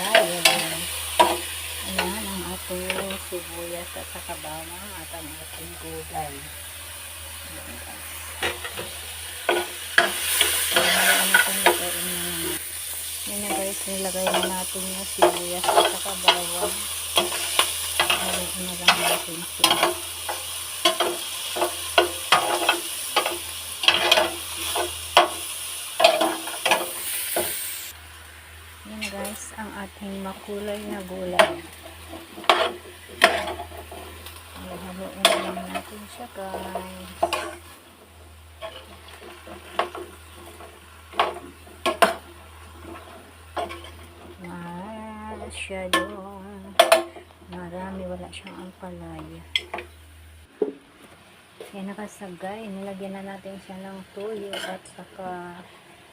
tayo. Ayan ang ating sibuyas at saka bawang at ang ating gulay. Ayan guys. Ayan ang ating Ayan na guys, nilagay na natin yung sibuyas at saka bawang. Ayan na lang natin sila. Ating makulay na gulay. Haluin lang natin siya guys. Masyadong marami wala siyang ampalaya. Yan nakasagay. Nilagyan na natin siya ng tuyo at saka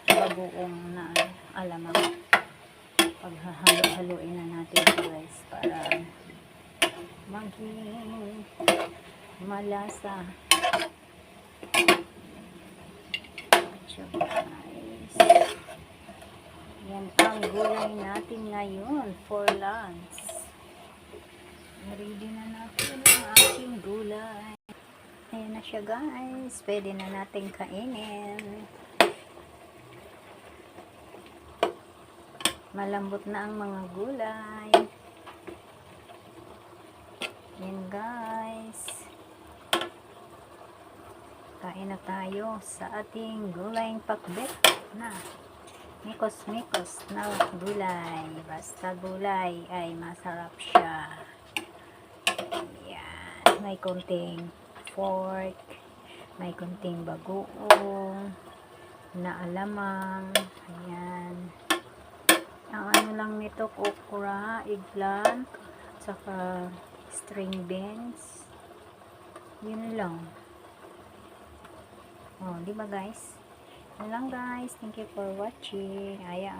bagoong na alamang. Paghahalo-haluin na natin guys para maging malasa. Yan ang gulay natin ngayon for lunch. Ready na natin ang ating gulay. Ayan na siya guys. Pwede na natin kainin. Malambot na ang mga gulay. Yan guys. Kain na tayo sa ating gulayng pakbet na mikos-mikos na gulay. Basta gulay ay masarap siya. Yan. May konting pork. May konting bagoong na alamang. Ayan. Ang ano lang nito, okra, eggplant, saka string beans. Yun lang. Oh, di ba guys? Yun lang guys. Thank you for watching. Aya